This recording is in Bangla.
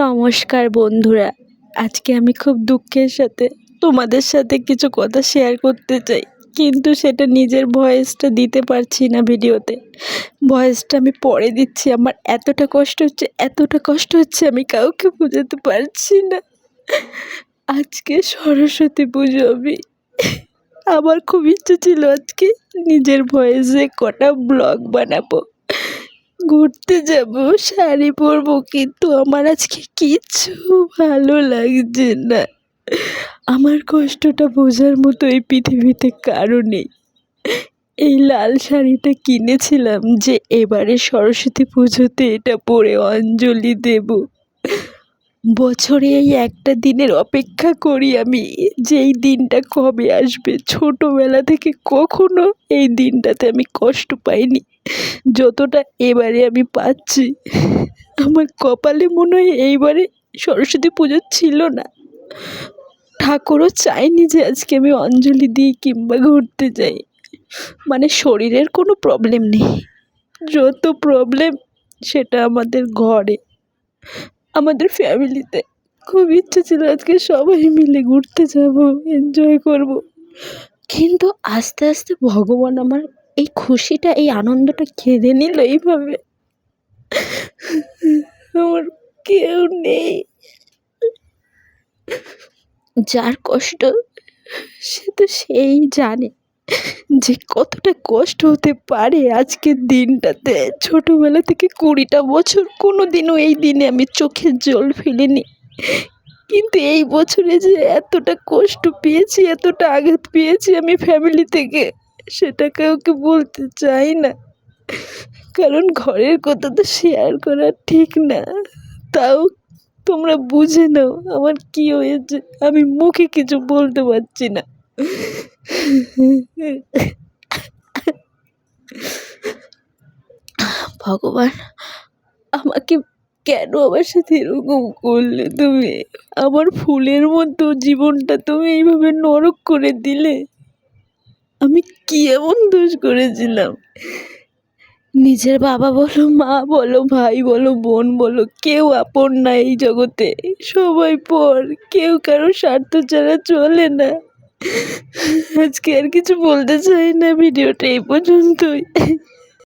নমস্কার বন্ধুরা। আজকে আমি খুব দুঃখের সাথে তোমাদের সাথে কিছু কথা শেয়ার করতে চাই। কিন্তু সেটা নিজের ভয়েসটা দিতে পারছি না ভিডিওতে। ভয়েসটা আমি পরে দিচ্ছি। আমার এতটা কষ্ট হচ্ছে, এতটা কষ্ট হচ্ছে আমি কাউকে বোঝাতে পারছি না। আজকে সরস্বতী পুজো আমি। আমার খুব ইচ্ছে ছিল আজকে নিজের ভয়েসে কটা ব্লগ বানাবো। ঘুরতে যাব, শাড়ি পরবো, কিন্তু আমার আজকে কিচ্ছু ভালো লাগছে না। আমার কষ্টটা বোঝার মতো এই পৃথিবীতে কারও নেই। এই লাল শাড়িটা কিনেছিলাম যে এবারে সরস্বতী পুজোতে এটা পরে অঞ্জলি দেব। বছরে এই একটা দিনের অপেক্ষা করি আমি, যেই দিনটা কবে আসবে। ছোটোবেলা থেকে কখনো এই দিনটাতে আমি কষ্ট পাইনি। যতটা এবারে আমি পাচ্ছি। আমার কপালে মনে হয় এইবারে সরস্বতী পুজো ছিল না। ঠাকুরও চায়নি যে আজকে আমি অঞ্জলি দিই কিংবা ঘুরতে যাই। মানে শরীরের কোনো প্রবলেম নেই। যত প্রবলেম সেটা আমাদের ঘরে। আমাদের ফ্যামিলিতে খুব ইচ্ছে ছিল আজকে সবাই মিলে ঘুরতে যাব এনজয় করব। কিন্তু আস্তে আস্তে ভগবান আমার এই খুশিটা, এই আনন্দটা কেড়ে নিল এইভাবে। আমার কেউ নেই। যার কষ্ট সে তো সেই জানে। যে কতটা কষ্ট হতে পারে আজকের দিনটাতে। ছোটোবেলা থেকে কুড়িটা বছর কোনো দিনও এই দিনে আমি চোখের জল ফেলিনি। কিন্তু এই বছরে যে এতটা কষ্ট পেয়েছি, এতটা আঘাত পেয়েছি আমি ফ্যামিলি থেকে, সেটা কাউকে বলতে চাই না। কারণ ঘরের কথা তো শেয়ার করা ঠিক না। তাও তোমরা বুঝে নাও আমার কি হয়েছে। আমি মুখে কিছু বলতে পারছি না। ভগবান, আমাকে কেন আমার সাথে এরকম করলে তুমি? আমার ফুলের মতো জীবনটা তুমি এইভাবে নরক করে দিলে। আমি কি এমন দোষ করেছিলাম? নিজের বাবা বলো, মা বলো, ভাই বলো, বোন বলো, কেউ আপন না এই জগতে। সবাই পর, কেউ কারও স্বার্থ ছাড়া চলে না। আজকে আর কিছু বলতে চাই না ভিডিওটা এই পর্যন্তই।